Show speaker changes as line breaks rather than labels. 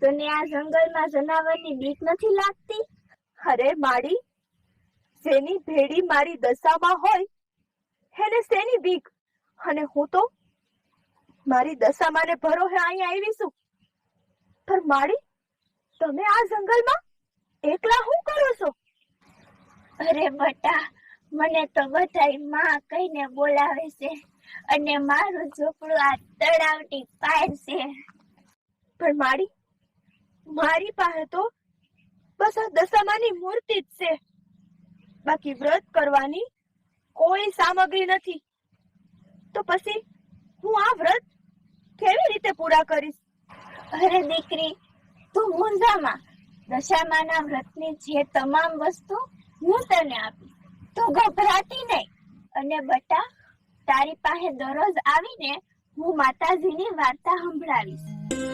તને આ જંગલમાં જનાવરની બીક નથી લાગતી?
અરે માડી, જેની ભેડી મારી દશામાં હોય, એને શેની બીક? અને હું તો મારી દશામાં ને ભરોસે અહીંયા આવી છું પણ માડી, તમે આ જંગલમાં એકલા શું કરો છો?
અરે બટા, મને તો બધાયમાં કહીને બોલાવે છે અને મારું ઝૂંપડું આ તળાવની પાર છે.
પણ મારી મારી પાસે તો બસ આ દશામાની મૂર્તિ જ છે. બાકી વ્રત કરવાની કોઈ સામગ્રી નથી. તો પછી હું આ વ્રત કેવી રીતે પૂરા કરીશ?
અરે દીકરી, તું મૂંઝામાં. દશામાના વ્રતની જે તમામ વસ્તુ હું તને આપીશ. તું ગભરાતી નહીં. અને બટા, તારી પાસે દરરોજ આવીને હું માતાજીની વાર્તા સંભળાવીશ.